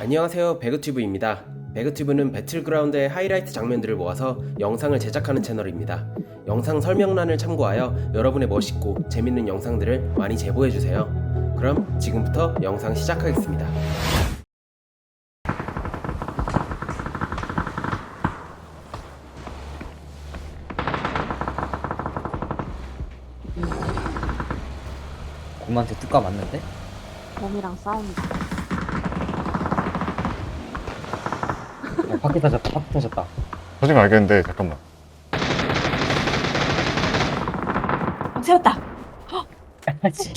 안녕하세요 배그튜브입니다. 배그튜브는 배틀그라운드의 하이라이트 장면들을 모아서 영상을 제작하는 채널입니다. 영상 설명란을 참고하여 여러분의 멋있고 재밌는 영상들을 많이 제보해주세요. 그럼 지금부터 영상 시작하겠습니다. 곰한테 뚜까 맞는데? 곰이랑 싸운다. 바퀴 터졌다, 바퀴 터졌다. 터진 거 알겠는데 잠깐만 세웠다. 아치.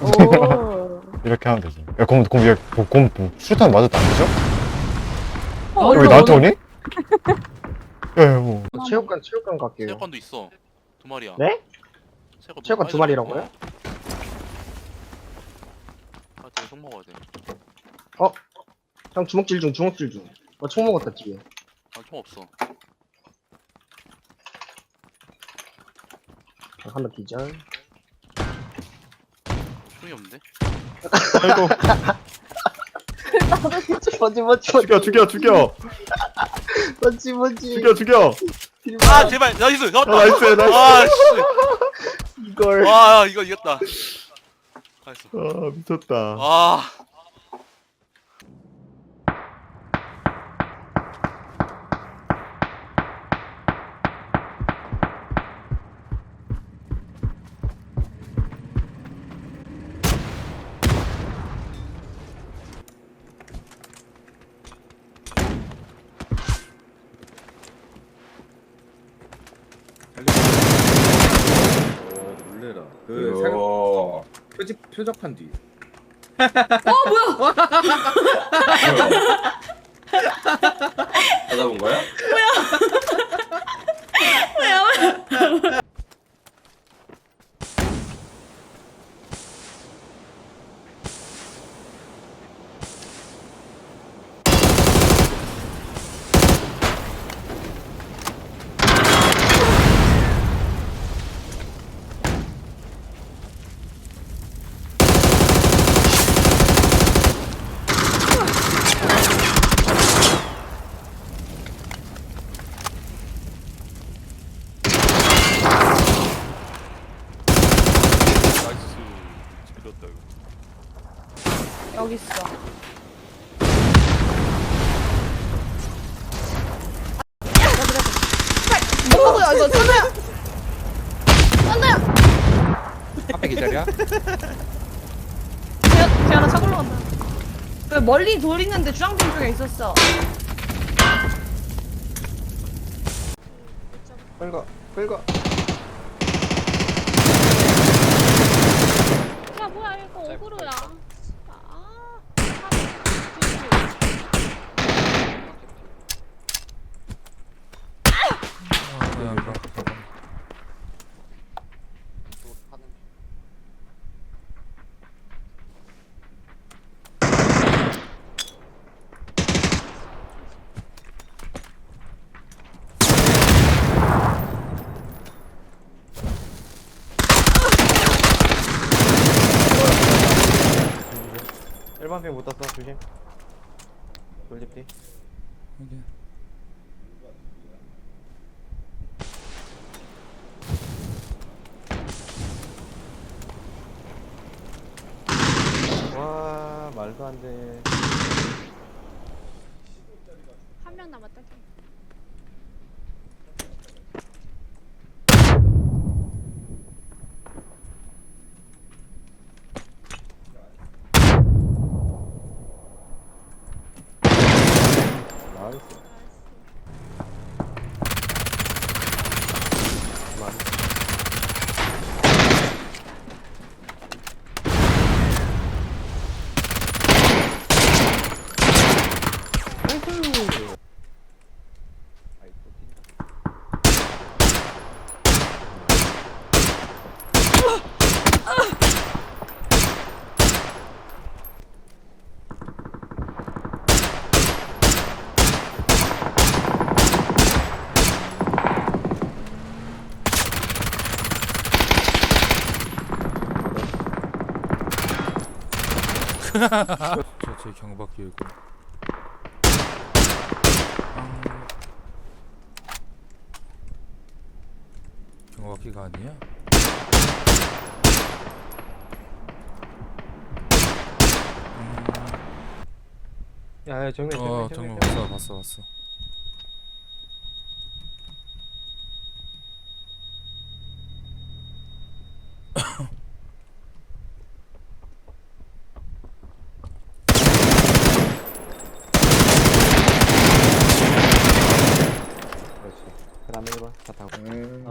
오. 이렇게 하면 되지 야곰곰곰 슈탄 맞았다 안 되죠? 어, 왜 나한테 오니? 야뭐 체육관 체육관 갈게요. 체육관도 있어. 두 마리야. 네? 체육관, 체육관 두 마리라고요? 아, 되게 총 먹어야 돼. 형 주먹질 중 주먹질 중. 어총 먹었다 뒤에. 아, 총 없어. 어, 하나 기절. 총이 없는데? 아이고 뭐지 뭐지 죽여 죽여 죽여 뭐지 뭐지. 죽여 죽여 아, 제발! 나이스! 아, 나왔다! 나이스 나이스 아, 씨! 이걸. 와, 야, 이거 이겼다. 나이스. 아 미쳤다 아, 어, 놀래라. 그 상, 표적 표적판 뒤. 찾아본 거야? 나이 스. 이겼다, 이거. 여기 있어. 뭐야 이거 선우야. 선우야. 앞에 기절이야? 제가 제가 차 올라간다. 그 멀리 돌 있는데 주황색 쪽에 있었어. 끌거 끌거. 야 뭐야 이거 어그로야 아 일반 핑못 땄어 조심. 돌집디. 와 말도 안 돼. 한 명 남았다 나 저제 경박기고 경박기가 아니야? 야, 야, 정면, 어 정면. 봤어 봤어 봤어 그렇지. 그 다음에 1번. 차 타고. 음,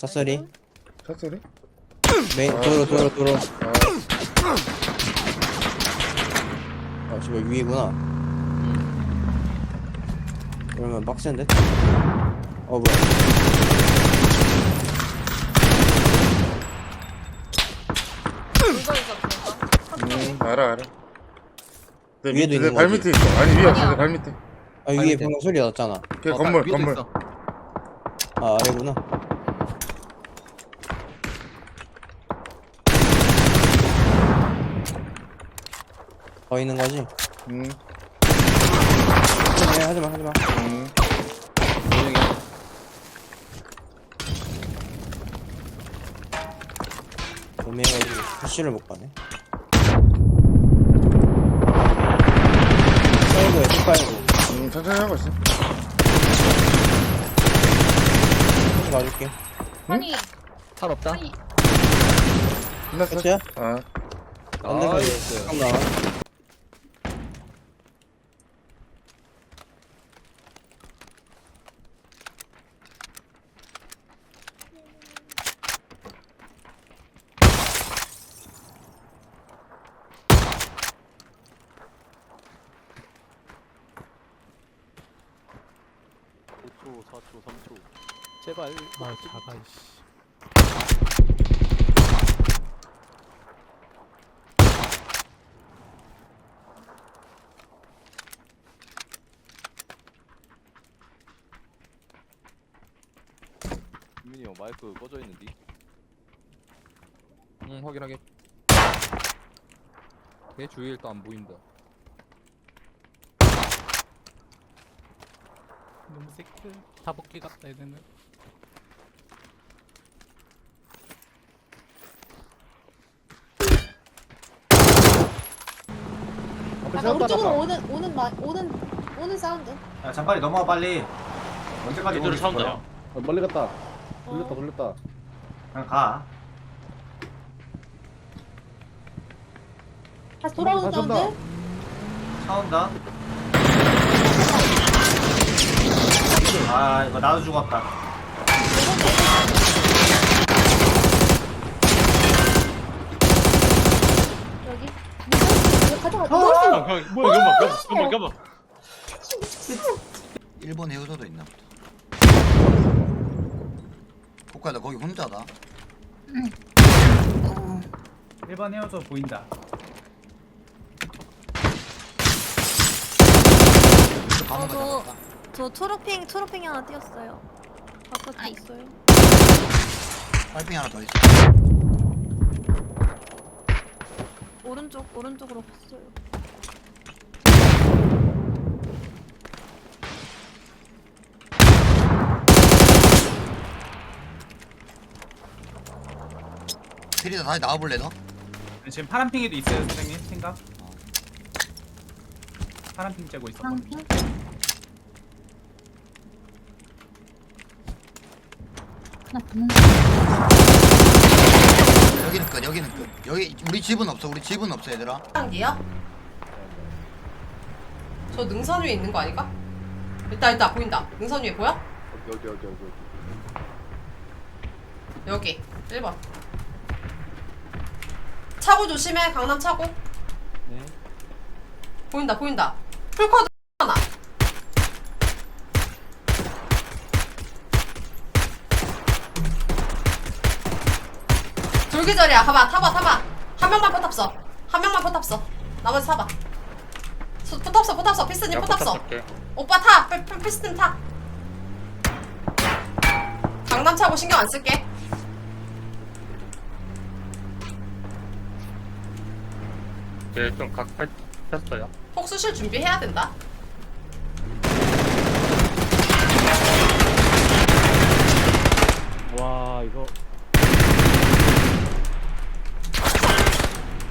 아 쌉소리. 샷소리? 메인 아, 도로 도로 도로. 아, 아 씨발 위구나. 그러면 빡센데? 어 뭐야. 이거. 음, 알아, 알아. 내, 위에도 밑에, 있는 내 발밑에 있어. 아니, 위에 없어, 내 발밑에. 아 위에 방금 소리 났잖아. 그 건물, 건물. 아 아래구나 더 있는 거지? 음, 네, 하지마 하지마. 음. 오메가지고 푸시를 못 가네. 사이드에 뒷발고 음, 천천히 하고 있어. 푸시 가줄게. 아니. 탈 없다. 끝났어? 끝이야? 아, 반대편 딱 나와 아 작아 이씨. 민이 형 마이크 꺼져 있는데. 응 확인하게. 걔 주위에 일단 안 보인다 너무 새끼 다복기 같다 얘네는 약간 오른쪽으로 오는 오는 마, 오는 오는 사운드 야, 잠빨리 넘어와, 빨리. 언제까지 얘들을 사운드야. 멀리 갔다. 돌렸다 돌렸다. 그냥 가. 다시 돌아오는 사운드 차 온다. 아, 이거 나도 죽었다. 여기 이거 가져가 있는 형, 뭐야, 이거 봐, 이거 봐, 이거 봐. 일본 해우소도 있나 보다. 국가 너 거기 혼자다. 1번 헤어져 보인다. 저도 저 초록핑 초록핑이 하나 띄었어요 바깥에 있어요 빨핑 하나 더 있어. 오른쪽 오른쪽으로 갔어요 피리다 다시 나와볼래 너? 지금 파란 핑에도 있어요, 선생님. 생각. 파란 핑 째고 있어. 파란핑? 하나 붙는 여기는 끝. 여기는 끝. 여기 우리 집은 없어. 우리 집은 없어 얘들아. 단계야? 저 능선 위에 있는 거 아닐까? 있다 있다 보인다 능선 위에 보여? 여기, 여기, 여기. 여기 1번 차고 조심해 강남 차고 네. 보인다 보인다 풀커드 하나 돌기절이야. 가봐 타봐 타봐. 한 명만 포탑 써 한 명만 포탑 써 나머지 타봐. 수- 포탑 써 포탑 써 피스님 포탑 써 오빠 타. 피- 피- 피스님 타. 강남 차고 신경 안 쓸게. 네, 좀 각했어요. 폭수실 준비해야 된다. 와 이거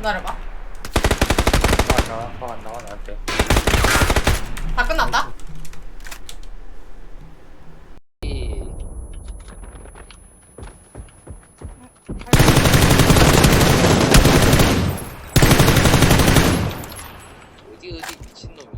기다려봐. 아, 나와, 안 나와, 나한테. 다 끝났다. 어디 어디 미친놈이.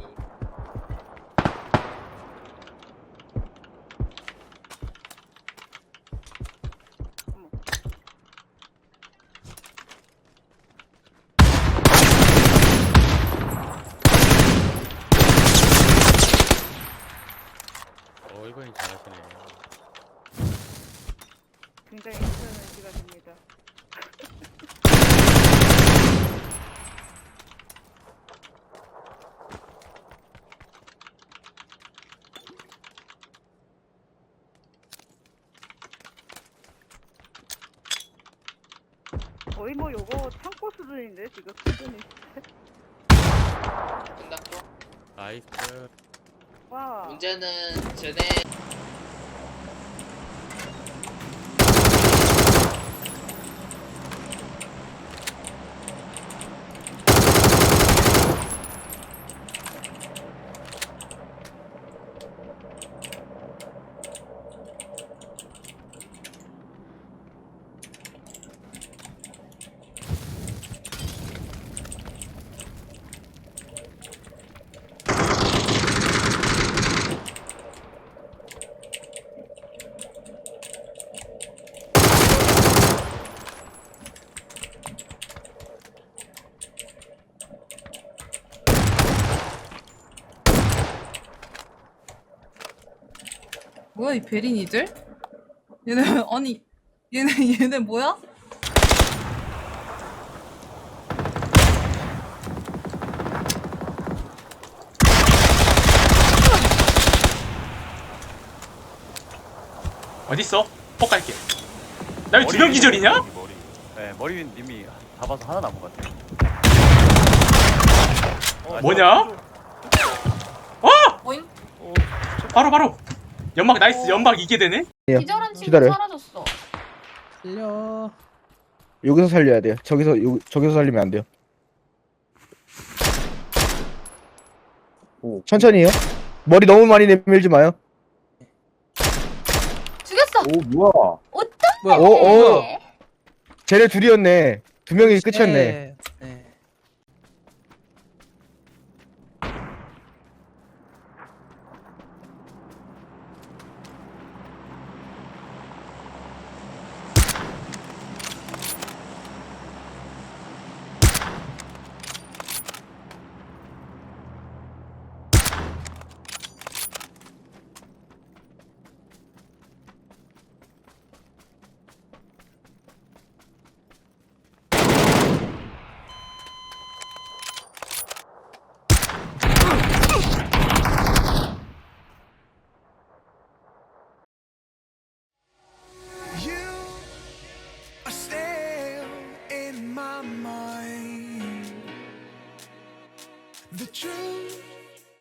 어, 이번엔 잘하시네. 굉장히 힘든 의지가 됩니다. 거의 뭐 요거 창고 수준인데 지금 수준이 끝났고 나이스. 와. 문제는 전에 뭐야 이 베린이들? 얘네 아니 얘네 얘네 뭐야? 어딨어? 폭 갈게. 나 왜 두 명 기절이냐? 머리. 네, 머리 님이 잡아서 하나 남은 것 같아요. 뭐냐? 보임? 바로 바로. 연막 나이스. 연막 이게 되네. 기절한 친구 기다려요. 사라졌어. 살려 여기서 살려야 돼요 저기서 요, 저기서 살리면 안 돼요 천천히 해요 머리 너무 많이 내밀지 마요 죽였어. 오 뭐야 어떤 뭐야 오, 오. 쟤네 둘이었네 두 명이 끝이었네